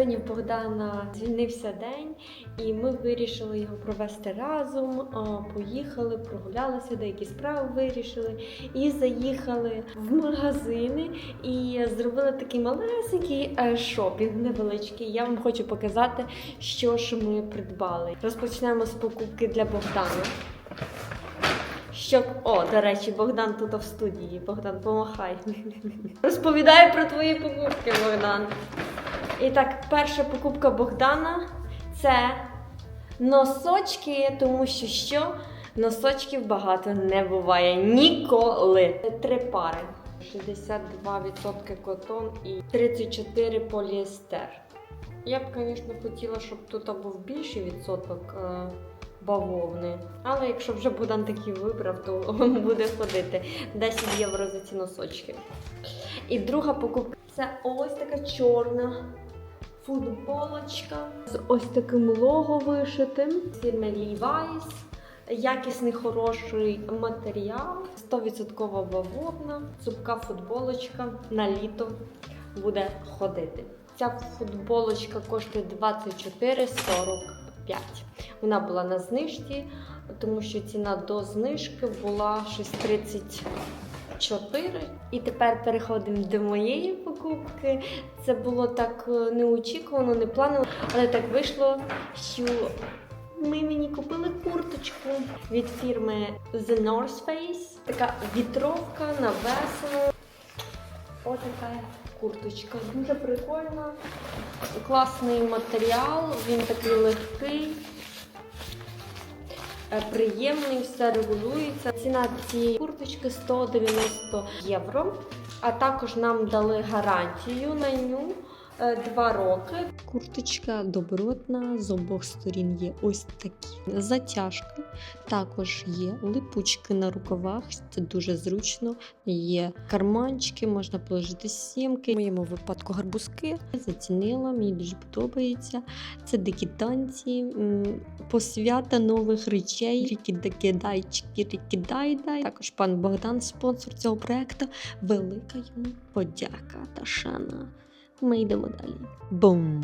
Сьогодні Богдана звільнився день, і ми вирішили його провести разом. Поїхали, прогулялися, деякі справи вирішили і заїхали в магазини і зробили такий малесенький е, шопінг невеличкий. Я вам хочу показати, що ж ми придбали. Розпочнемо з покупки для Богдана. Щоб, о, до речі, Богдан тут в студії. Богдан, помахай. Розповідай про твої покупки, Богдан. І так, перша покупка Богдана це носочки, тому що що? Носочків багато не буває ніколи. Три пари. 62% котон і 34 поліестер. Я б, звісно, хотіла, щоб тут був більший відсоток е, бавовни. Але якщо вже Богдан такий вибрав, то буде ходити 10 євро за ці носочки. І друга покупка це ось така чорна футболочка з ось таким лого вишитим фірми Levi's. Якісний хороший матеріал, 100% бавовна, цупка футболочка на літо буде ходити. Ця футболочка коштує 24,45. Вона була на знижці, тому що ціна до знижки була 6,34. І тепер переходимо до моєї покупки. Це було так е, неочікувано, не планово, але так вийшло, що ми мені купили курточку від фірми The North Face. Така вітровка на весело. Ось така курточка. Дуже прикольна. Класний матеріал, він такий легкий. Е, Приємний, все регулюється. Ціна цієї курточки 190 євро. А також нам дали гарантію на ню 2 роки. Курточка добротна, з обох сторін є ось такі затяжки. Також є липучки на рукавах, це дуже зручно. Є карманчики, можна положити сімки. В моєму випадку гарбузки. Зацінила, мені дуже подобається. Це дикі танці, посвята нових речей. Рікідакидайчики, рікідайдай. Також пан Богдан, спонсор цього проекту. Велика йому подяка та шана. Ми йдемо далі. Бум!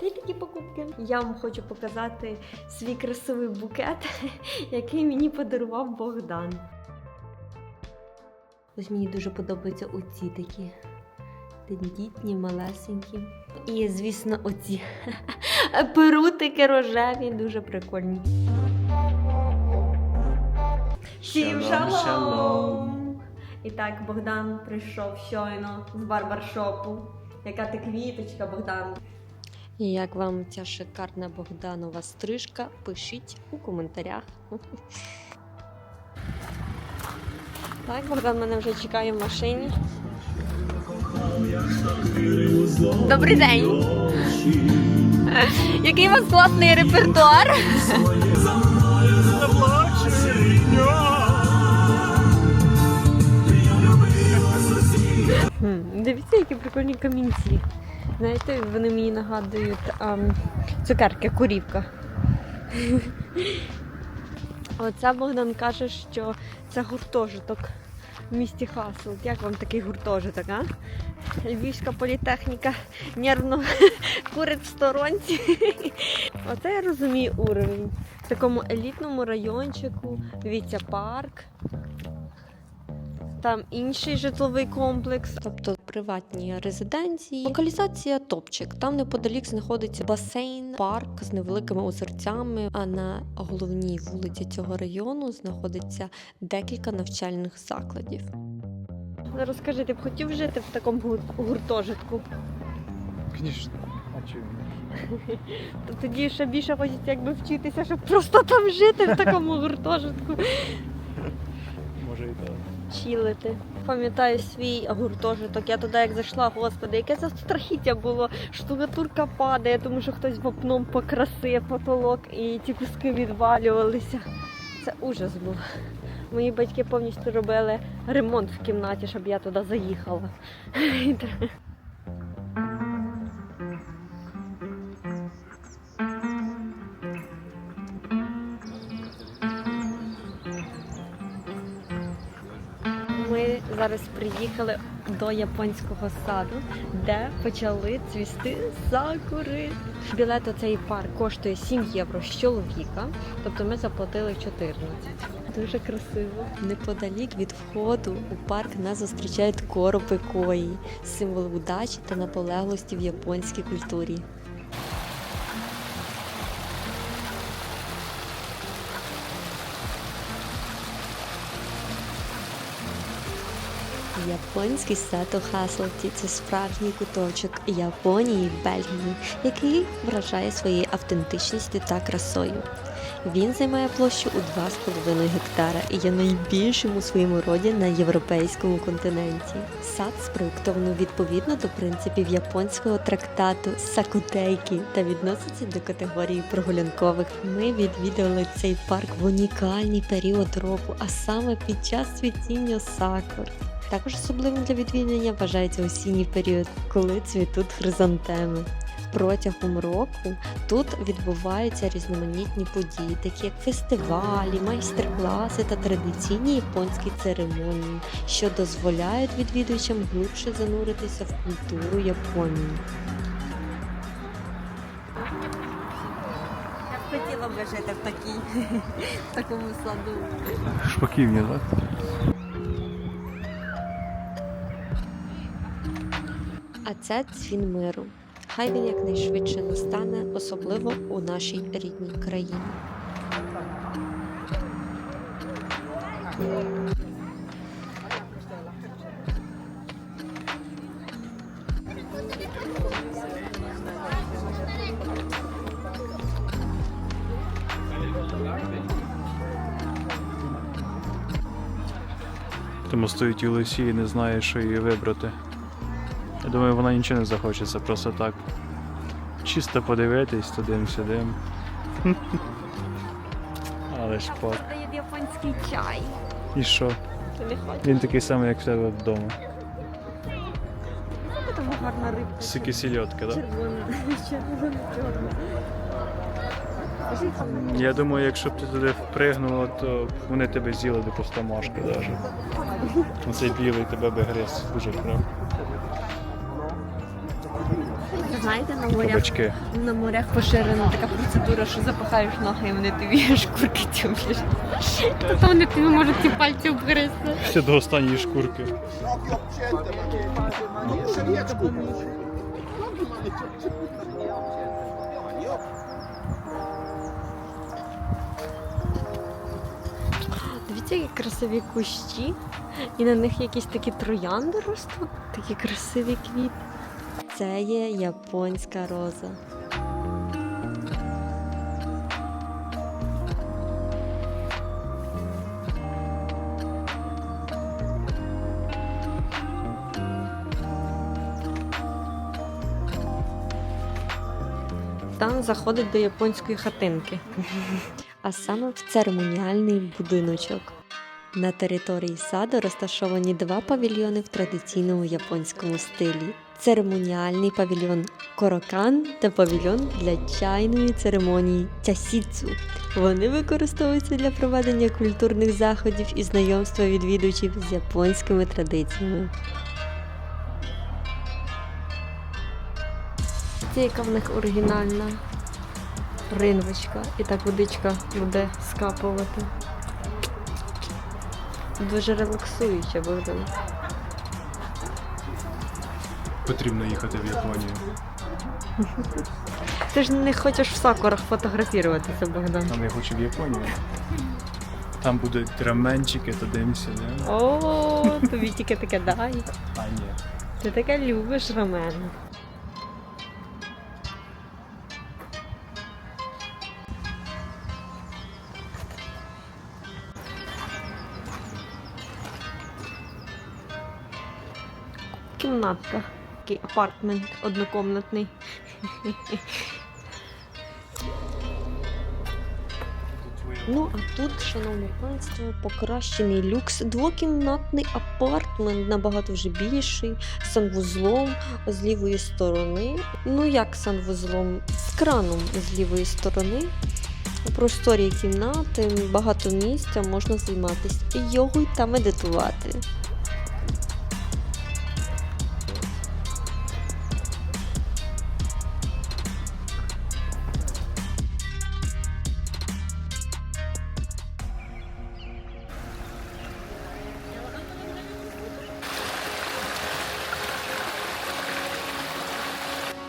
Та такі покупки. Я вам хочу показати свій красивий букет, який мені подарував Богдан. Ось мені дуже подобаються оці такі тендітні, малесенькі. І, звісно, оці перутики рожеві, дуже прикольні. Всім Шалом, шалом! шалом! І так, Богдан прийшов щойно з барбаршопу. Яка ти квіточка, Богдан. І як вам ця шикарна Богданова стрижка? Пишіть у коментарях. Так, Богдан мене вже чекає в машині. Добрий день! Який у вас класний репертуар? Дивіться, які прикольні камінці. Знаєте, вони мені нагадують ам, цукерки, курівка. Оце Богдан каже, що це гуртожиток в місті Хасл. Як вам такий гуртожиток, а? Львівська політехніка нервно курить в сторонці. Оце я розумію уровень. В такому елітному райончику, дивіться, парк. Там інший житловий комплекс, тобто приватні резиденції. Локалізація топчик. Там неподалік знаходиться басейн, парк з невеликими озерцями. А на головній вулиці цього району знаходиться декілька навчальних закладів. Розкажи, ти б хотів жити в такому гуртожитку? Звісно. А чому? То тоді ще більше хочеться якби вчитися, щоб просто там жити в такому гуртожитку. Може і так. Чілити. Пам'ятаю свій гуртожиток. Я туди як зайшла, господи, яке це страхіття було. Штукатурка падає, тому що хтось вапном покрасив потолок і ті куски відвалювалися. Це ужас був. Мої батьки повністю робили ремонт в кімнаті, щоб я туди заїхала. Зараз приїхали до японського саду, де почали цвісти сакури. Білет у цей парк коштує 7 євро з чоловіка, тобто ми заплатили 14. Дуже красиво. Неподалік від входу у парк нас зустрічають коропи кої, символ удачі та наполеглості в японській культурі. Японський сад у Хаслоті це справжній куточок Японії Бельгії, який вражає своєю автентичністю та красою. Він займає площу у 2,5 гектара і є найбільшим у своєму роді на європейському континенті. Сад спроєктовано відповідно до принципів японського трактату Сакутейкі та відноситься до категорії прогулянкових. Ми відвідали цей парк в унікальний період року, а саме під час цвітіння сакур. Також особливим для відвідування вважається осінній період, коли цвітуть хризантеми. Протягом року тут відбуваються різноманітні події, такі як фестивалі, майстер-класи та традиційні японські церемонії, що дозволяють відвідувачам глибше зануритися в культуру Японії. Я б хотіла б жити в такій в такому саду. Шпаківня, так? Це дзвін миру. Хай він якнайшвидше настане, особливо у нашій рідній країні. Тому стоїть у лисі і не знає, що її вибрати. Я думаю, вона нічого не захоче, це просто так. Чисто подивитись тудим-сюдим. Але ж пак. Японський чай. І що? Він такий самий, як в тебе вдома. Тому гарна рибка. Сики сільотка, так? Червона, червона, чорна. Я думаю, якщо б ти туди впригнула, то вони тебе з'їли до пустомашки навіть. Оцей білий тебе би гриз дуже прям. Знаєте, на морях, Кабачки. на морях поширена така процедура, що запахаєш ноги і вони тобі шкурки тюблять. Тобто вони тобі можуть ці пальці обгризти. Ще до останньої шкурки. Дивіться, які красиві кущі, і на них якісь такі троянди ростуть, такі красиві квіти. Це є японська роза. Там заходить до японської хатинки, а саме в церемоніальний будиночок. На території саду розташовані два павільйони в традиційному японському стилі: церемоніальний павільйон Корокан та павільйон для чайної церемонії Тясіцу. Вони використовуються для проведення культурних заходів і знайомства відвідувачів з японськими традиціями. Це яка в них оригінальна ринвочка, і так водичка буде скапувати. Дуже релаксуюче Богдан. Потрібно їхати в Японію. Ти ж не хочеш в сакурах фотографіруватися, Богдан. А я хочу в Японію. Там будуть раменчики, тудим-сюдим. О, тобі тільки таке дай. А ні. Ти таке любиш рамен. Кімнатка. Такий апартмент однокомнатний. Ну а тут, шановне панство, покращений люкс, двокімнатний апартмент, набагато вже більший, санвузлом з лівої сторони. Ну як санвузлом? З краном з лівої сторони. Просторі кімнати, багато місця можна займатися йогою та медитувати.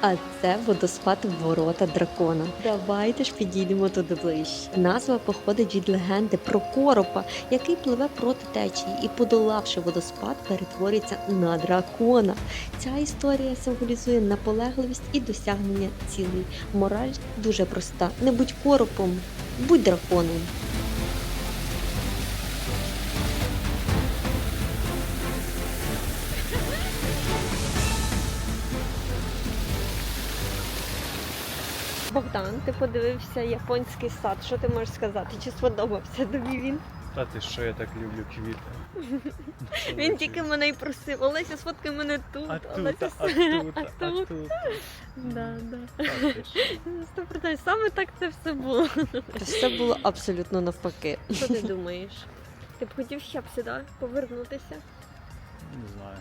А це водоспад Ворота Дракона. Давайте ж підійдемо туди ближче. Назва походить від легенди про коропа, який пливе проти течії і, подолавши водоспад, перетворюється на дракона. Ця історія символізує наполегливість і досягнення цілей. Мораль дуже проста: не будь коропом, будь драконом. Ти подивився японський сад. Що ти можеш сказати? Чи сподобався тобі він? Та ти що я так люблю квіти. Він тільки мене й просив. Олеся, сфоткай мене тут. А тут, Олеся, а тут, а тут. Да, да. Сто. Саме так це все було. Все було абсолютно навпаки. Що ти думаєш? Ти б хотів ще б сюди повернутися? Не знаю.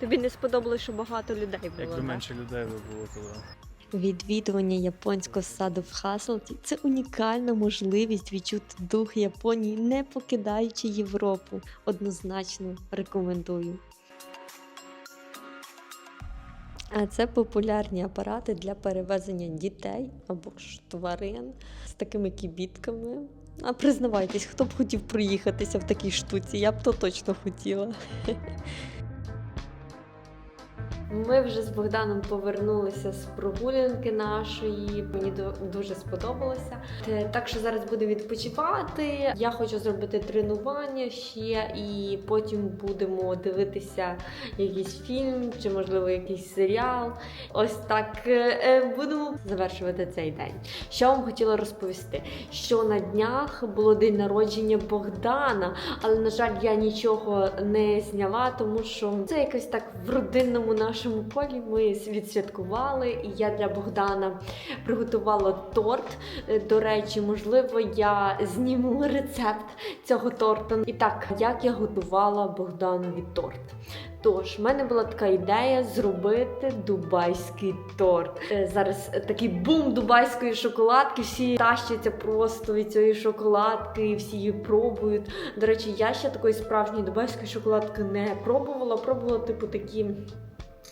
Тобі не сподобалось, що багато людей було. Якби так? менше людей би було, то. Відвідування японського саду в Хаслті це унікальна можливість відчути дух Японії, не покидаючи Європу. Однозначно рекомендую. А це популярні апарати для перевезення дітей або ж тварин з такими кібітками. А признавайтесь, хто б хотів проїхатися в такій штуці? Я б то точно хотіла. Ми вже з Богданом повернулися з прогулянки нашої. Мені дуже сподобалося. Так що зараз будемо відпочивати. Я хочу зробити тренування ще, і потім будемо дивитися якийсь фільм чи, можливо, якийсь серіал. Ось так е, е, будемо завершувати цей день. Що вам хотіла розповісти? Що на днях було день народження Богдана, але на жаль, я нічого не зняла, тому що це якось так в родинному нашому колі. Ми відсвяткували, і я для Богдана приготувала торт. Е, До речі, можливо, я зніму рецепт цього торту. І так, як я готувала Богданові торт. Тож, в мене була така ідея зробити дубайський торт. Е, Зараз такий бум дубайської шоколадки. Всі тащаться просто від цієї шоколадки, всі її пробують. До речі, я ще такої справжньої дубайської шоколадки не пробувала. Пробувала, типу, такі.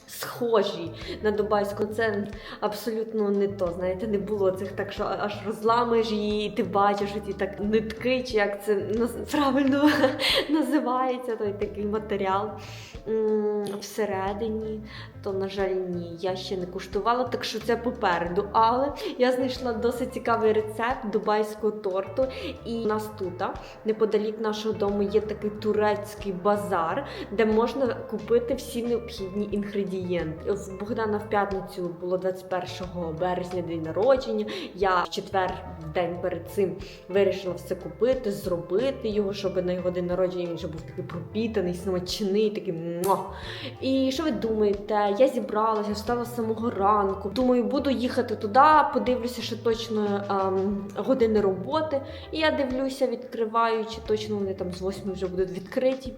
Схожі на дубайську, це абсолютно не то. Знаєте, не було цих так, що аж розламуєш її, і ти бачиш ті так нитки, чи як це правильно називається той такий матеріал всередині. То, на жаль, ні, я ще не куштувала, так що це попереду. Але я знайшла досить цікавий рецепт дубайського торту. І у нас тут, неподалік нашого дому, є такий турецький базар, де можна купити всі необхідні інгредієнти. В Богдана в п'ятницю було 21 березня день народження. Я в четвер, в день перед цим, вирішила все купити, зробити його, щоб на його день народження він вже був такий пропітаний, смачний, такий муа. І що ви думаєте? Я зібралася, встала з самого ранку. Думаю, буду їхати туди, подивлюся, що точно ем, години роботи. І я дивлюся, відкриваю, чи точно вони там з 8 вже будуть відкриті.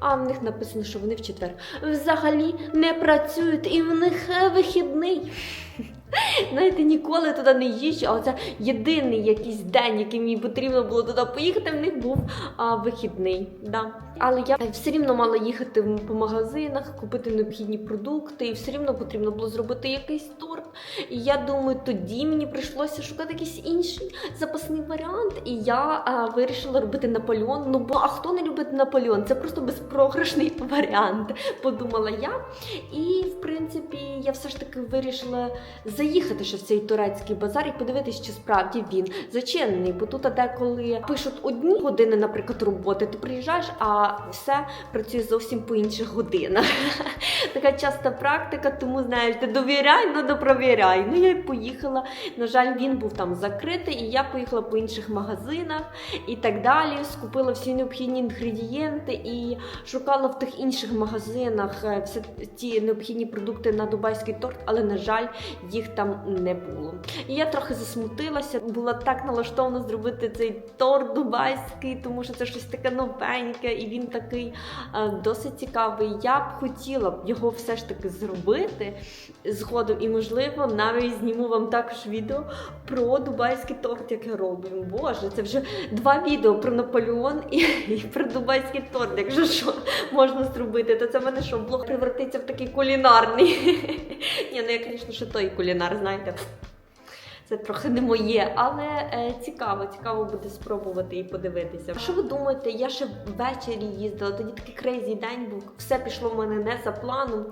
А в них написано, що вони в четвер взагалі не працюють, і в них е, вихідний. Знаєте, ніколи туди не їжджу, а оце єдиний якийсь день, який мені потрібно було туди поїхати, в них був а, вихідний. Да. Але я все рівно мала їхати по магазинах, купити необхідні продукти, і все рівно потрібно було зробити якийсь торт. І я думаю, тоді мені прийшлося шукати якийсь інший запасний варіант. І я а, вирішила робити Наполеон. Ну бо а хто не любить Наполеон? Це просто безпрограшний варіант, подумала я. І в принципі я все ж таки вирішила заїхати ще в цей турецький базар і подивитись, чи справді він зачинений. Бо тут деколи пишуть одні години, наприклад, роботи, ти приїжджаєш, а все працює зовсім по інших годинах. Така часта практика, тому знаєш, ти довіряй, ну допровіряй. Ну я й поїхала. На жаль, він був там закритий, і я поїхала по інших магазинах і так далі. Скупила всі необхідні інгредієнти і шукала в тих інших магазинах е, всі ті необхідні продукти на дубайський торт, але на жаль, їх там не було. І я трохи засмутилася, була так налаштована зробити цей торт дубайський, тому що це щось таке новеньке, і він такий е, досить цікавий. Я б хотіла б його все ж таки зробити згодом, і можливо навіть зніму вам також відео про дубайський торт, як я роблю. Боже, це вже два відео про Наполеон і, і про дубайський торт. Якщо що можна зробити, то це в мене що блог превратиться в такий кулінарний. Ні, ну я, звісно, ще той кулінар, знаєте. Це трохи не моє, але е, цікаво, цікаво буде спробувати і подивитися. Що ви думаєте? Я ще ввечері їздила, тоді такий крейзі день був. Все пішло в мене не за планом.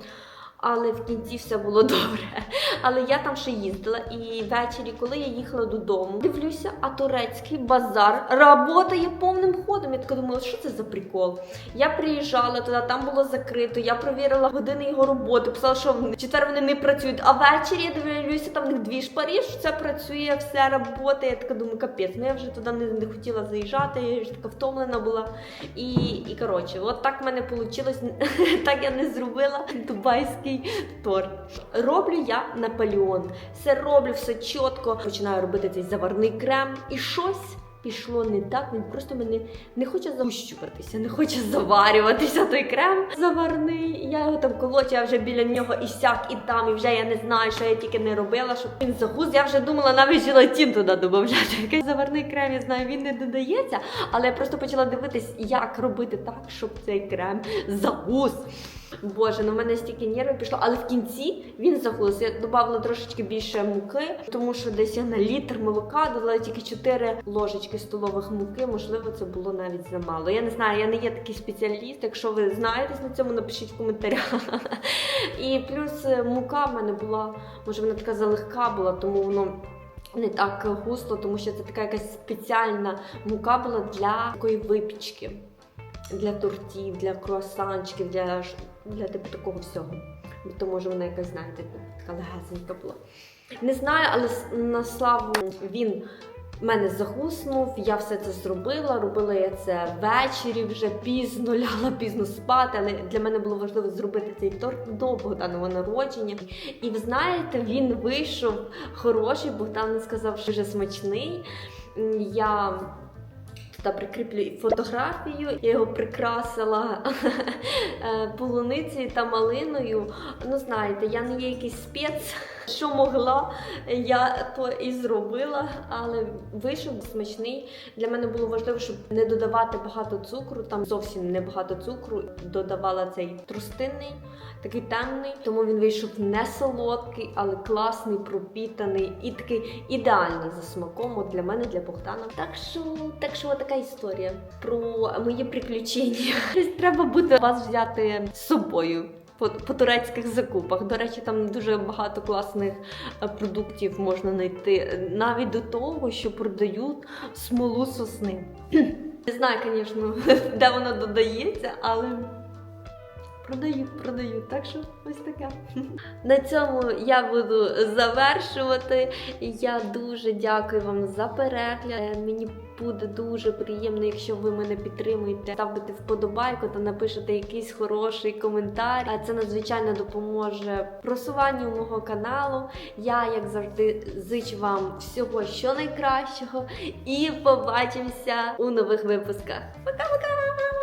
Але в кінці все було добре. Але я там ще їздила, і ввечері, коли я їхала додому, дивлюся, а турецький базар работає повним ходом. Я така думала, що це за прикол? Я приїжджала туди, там було закрито. Я провірила години його роботи, писала, що в четвер вони не працюють. А ввечері я дивлюся, там в них дві шпарі, що це працює, все роботи. Я така думаю, капець, ну я вже туди не, не хотіла заїжджати, я вже така втомлена була. І, і коротше, от так в мене вийшло. так я не зробила дубайський торт. Роблю я Наполеон. Все роблю, все чітко. Починаю робити цей заварний крем. І щось пішло не так. Він просто мене не хоче загущуватися, не хоче заварюватися той крем заварний. Я його там колотю, я вже біля нього і сяк, і там, і вже я не знаю, що я тільки не робила, щоб він загуз. Я вже думала навіть желатин туди додати. Який заварний крем, я знаю, він не додається, але я просто почала дивитись, як робити так, щоб цей крем загуз. Боже, на мене стільки нервів пішло, але в кінці він загуз. Я додавала трошечки більше муки, тому що десь я на літр молока додала тільки 4 ложечки столових муки. Можливо, це було навіть замало. Я не знаю, я не є такий спеціаліст. Якщо ви знаєтесь на цьому, напишіть в коментарях. І плюс е, мука в мене була, може вона така залегка була, тому воно. Не так густо, тому що це така якась спеціальна мука була для такої випічки для тортів, для круасанчиків, для, для типу такого всього. То може вона якась, знаєте, така легесенька була. Не знаю, але на славу він мене загуснув, я все це зробила. Робила я це ввечері вже пізно, лягла пізно спати. Але для мене було важливо зробити цей торт до Богданова народження. І ви знаєте, він вийшов хороший. Богдан сказав, що вже смачний. Я та прикріплю фотографію. Я його прикрасила е, полуницею та малиною. Ну, знаєте, я не є якийсь спец. Що могла, я то і зробила, але вийшов смачний. Для мене було важливо, щоб не додавати багато цукру, там зовсім не багато цукру. Додавала цей трустинний, такий темний, тому він вийшов не солодкий, але класний, пропітаний і такий ідеальний за смаком от для мене, для Богдана. Так що, так що така історія про мої приключення. Треба буде вас взяти з собою. По, по турецьких закупах. До речі, там дуже багато класних е, продуктів можна знайти. Навіть до того, що продають смолу сосни. Не знаю, звісно, де вона додається, але продають, продають. Так що ось таке. На цьому я буду завершувати. Я дуже дякую вам за перегляд. Мені буде дуже приємно, якщо ви мене підтримуєте, ставите вподобайку та напишете якийсь хороший коментар. А Це надзвичайно допоможе просуванню мого каналу. Я, як завжди, зичу вам всього що найкращого і побачимося у нових випусках. Пока-пока!